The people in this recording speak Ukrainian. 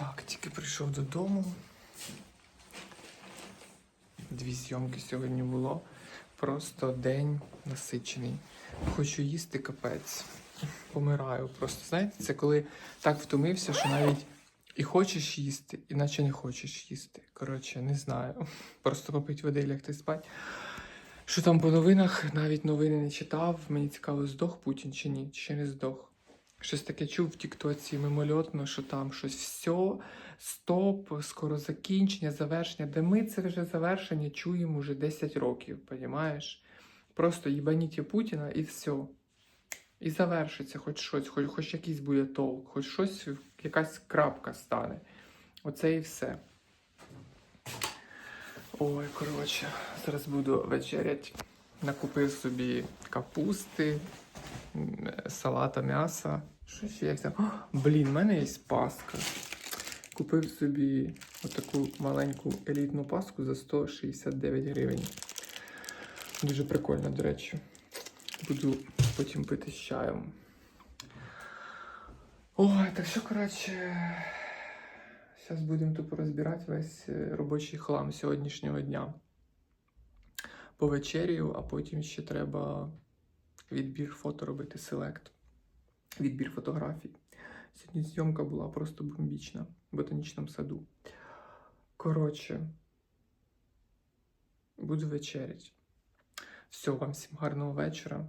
Так, тільки прийшов додому. Дві зйомки сьогодні було. Просто день насичений. Хочу їсти капець. Помираю. Просто знаєте, це коли так втомився, що навіть і хочеш їсти, іначе не хочеш їсти. Коротше, не знаю. Просто попити води і лягти спати. Що там по новинах? Навіть новини не читав. Мені цікаво, здох Путін чи ні, чи не здох. Щось таке чув в Тіктоці мимольотно, що там щось все, стоп, скоро закінчення, завершення. Де ми це вже завершення чуємо вже 10 років, понімаєш? Просто їбаніть Путіна і все. І завершиться хоч щось, хоч, хоч якийсь буде толк, хоч щось, якась крапка стане. Оце і все. Ой, коротше, зараз буду вечерять. Накупив собі капусти, салата м'яса. Що ще я взяв? О, блін, в мене є паска. Купив собі отаку маленьку елітну паску за 169 гривень. Дуже прикольно, до речі. Буду потім пити з чаєм. Ой, так що, коротше, зараз будемо тупо розбирати весь е, робочий хлам сьогоднішнього дня. Повечерію, а потім ще треба відбір фото робити, селект. Відбір фотографій. Сьогодні зйомка була просто бомбічна в ботанічному саду. Коротше, буду вечерять. Все, вам всім гарного вечора.